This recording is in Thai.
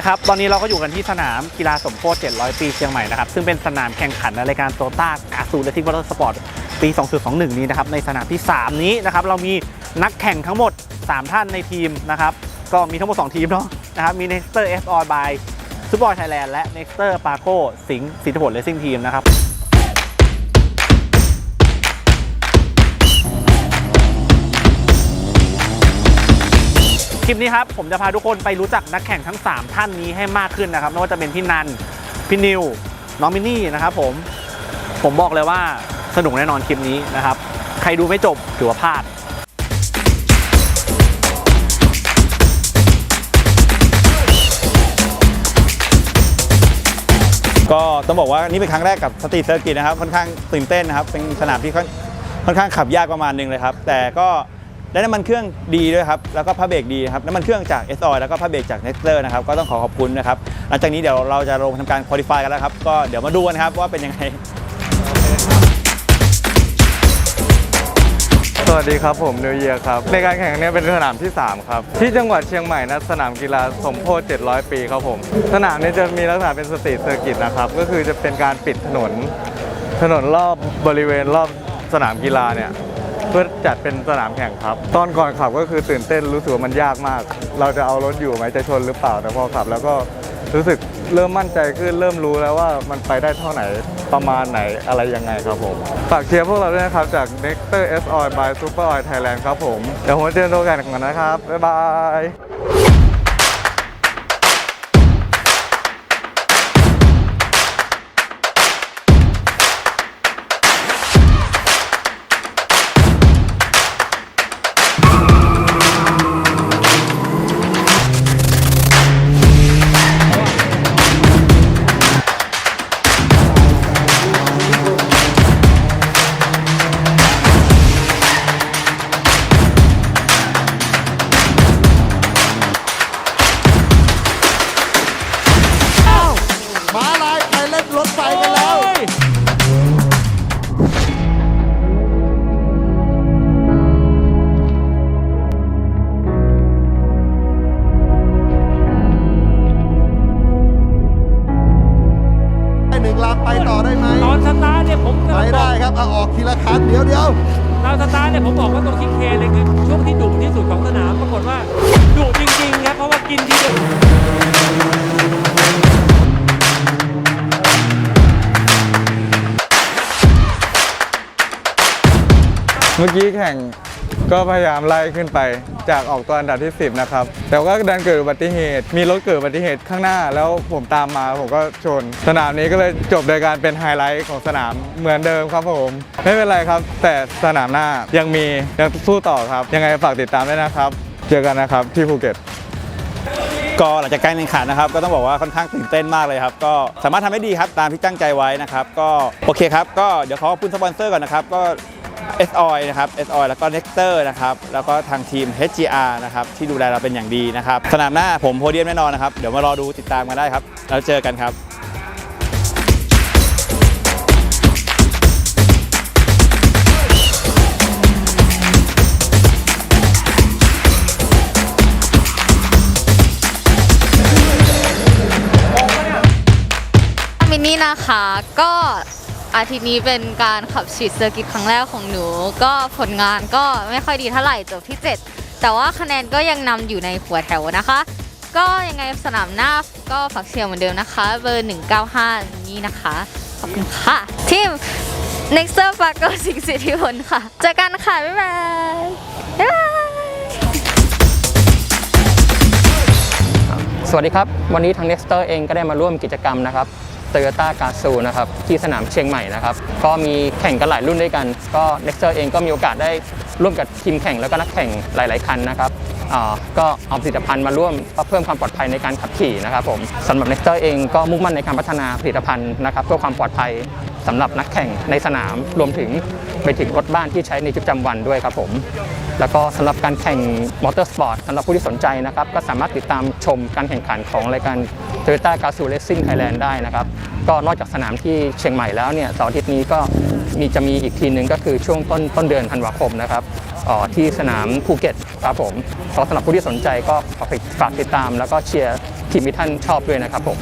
คครับ ตอนนี้เราก็อยู่กันที่สนามกีฬาสมโพธิ700 ปีเชียงใหม่นะครับ ซึ่งเป็นสนามแข่งขันในรายการโตต้าอาซูเลติกวอเตอร์สปอร์ตปี 2021 นี้นะครับ ในสนามที่ 3 นี้นะครับ เรามีนักแข่งทั้งหมด 3 ท่านในทีมนะครับ ก็มีทั้งหมด 2 ทีมเนาะนะครับ มี Nexter S o r by ซูเปอร์ไทยแลนด์และ Nexter p a c o สิงห์สิทธิผลเลสซิ่งทีมนะครับ คลิปนี้ครับผมจะพาทุกคนไปรู้จักนักแข่งทั้ง 3 ท่านนี้ให้มากขึ้นนะครับไม่ว่าจะเป็นพี่นัน พี่นิว น้องมินนี่นะครับผม ผมบอกเลยว่าสนุกแน่นอนคลิปนี้นะครับ ใครดูไม่จบถือว่าพลาดก็ต้องบอกว่านี่เป็นครั้งแรกกับสตรีทเซอร์กิตนะครับค่อนข้างตื่นเต้นนะครับ เป็นสนามที่ค่อนข้างขับยากประมาณหนึงเลยครับ แต่ก็ ได้น้ำมันเครื่องดีด้วยครับแล้วก็ผ้าเบรกดีครับน้ำมันเครื่องจาก s อแล้วก็ผ้าเบรกจาก n e x t e r นะครับก็ต้องขอขอบคุณนะครับหลังจากนี้เดี๋ยวเราจะลงทำการคุริฟายกันแล้วครับก็เดี๋ยวมาดูกันครับว่าเป็นยังไงสวัสดีครับผมนิวเยียครับในการแข่งเนี้เป็นสนามที่ 3 ครับ ที่จังหวัดเชียงใหม่นะสนามกีฬาสมโพธิ700 ปีครับผม สนามนี้จะมีลักษณะเป็นสตรีทเซอร์กิตนะครับ ก็คือจะเป็นการปิดถนน ถนนรอบบริเวณรอบสนามกีฬาเนี่ย เพื่อจัดเป็นสนามแข่งครับ ตอนก่อนขับก็คือตื่นเต้นรู้สึกว่ามันยากมาก เราจะเอารถอยู่ไหมจะชนหรือเปล่าแต่พอขับ แล้วก็รู้สึกเริ่มมั่นใจขึ้นเริ่มรู้แล้วว่ามันไปได้เท่าไหนประมาณไหนอะไรยังไงครับผม ฝากเชียร์พวกเราด้วยนะครับ จาก Nectar S Oil by Super Oil Thailand ครับผม เดี๋ยวผมเจอกันตัวแข่งกันนะครับ บ๊ายบาย เอาออกทีละคันเดี๋ยวเดี๋ยวตอนสตาร์ทเนี่ยผมบอกว่าตรงชิคเคเนี่ยคือช่วงที่ดุที่สุดของสนามปรากฏว่าดุจริงๆครับเพราะว่ากินทีเดียวเมื่อกี้แข่ง ก็พยายามไล่ขึ้นไปจากออกตัวอันดับที่ 10 นะครับ แต่ว่าดันเกิดอุบัติเหตุ มีรถเกิดอุบัติเหตุข้างหน้า แล้วผมตามมาผมก็ชน สนามนี้ก็เลยจบโดยการเป็นไฮไลท์ของสนามเหมือนเดิมครับผม ไม่เป็นไรครับ แต่สนามหน้ายังมียังสู้ต่อครับ ยังไงฝากติดตามด้วยนะครับ เจอกันนะครับที่ภูเก็ตก็หลังจากการแข่งขันนะครับ ก็ต้องบอกว่าค่อนข้างตื่นเต้นมากเลยครับ ก็สามารถทำได้ดีครับตามที่ตั้งใจไว้นะครับ ก็โอเคครับ ก็เดี๋ยวขอขอบคุณสปอนเซอร์ก่อนนะครับ ก็ S Oil นะครับ S Oil แล้วก็ Nectar นะครับ แล้วก็ทางทีม HGR นะครับ ที่ดูแลเราเป็นอย่างดีนะครับ สนามหน้าผมโพเดียมแน่นอนนะครับ เดี๋ยวมารอดูติดตามกันได้ครับ แล้วเจอกันครับมินนี่นะคะก็ อาทิตย์นี้เป็นการขับฉีดเซอร์กิตครั้งแรกของหนู ก็ผลงานก็ไม่ค่อยดีเท่าไหร่จบที่ 7 แต่ว่าคะแนนก็ยังนำอยู่ในหัวแถวนะคะ ก็ยังไงสนามหน้าก็ฝากเชียร์เหมือนเดิมนะคะ เบอร์ 195 นี้นะคะ ขอบคุณค่ะ ทีม Nexter p a r k สิงสิทธิพลค่ะเจอกันค่ะบ๊ายบายบ๊ายบายสวัสดีครับ วันนี้ทาง Nexter เองก็ได้มาร่วมกิจกรรมนะครับ t o y ต้ากา z o นะครับที่สนามเชียงใหม่นะครับก็มีแข่งกันหลายรุ่นด้วยกัน ก็ Nexter เองก็มีโอกาสได้ร่วมกับทีมแข่งแล้วก็นักแข่งหลาย ๆ คันนะครับก็เอาผลิตภัณฑ์มาร่วมเพื่อเพิ่มความปลอดภัยในการขับขี่นะครับผมสำหรับ Nexter เองก็มุ่งมั่นในการพัฒนาผลิตภัณฑ์นะครับเพื่อความปลอดภัย สำหรับนักแข่งในสนาม รวมถึงไปถึงรถบ้านที่ใช้ในชีวิตประจำวันด้วยครับผม แล้วก็สำหรับการแข่งมอเตอร์สปอร์ตสำหรับผู้ที่สนใจนะครับ ก็สามารถติดตามชมการแข่งขันของรายการ Toyota g a z o Racing Thailand ได้นะครับ ก็นอกจากสนามที่เชียงใหม่แล้วเนี่ยเสาร์อาทิตย์นี้ก็มีจะมีอีกทีหนึ่งก็คือช่วงต้นต้นเดือนธันวาคมนะครับออที่สนามภูเก็ตครับผมสำหรับผู้ที่สนใจก็ฝากติดตาม แล้วก็เชียร์ทีมที่ท่านชอบด้วยนะครับผม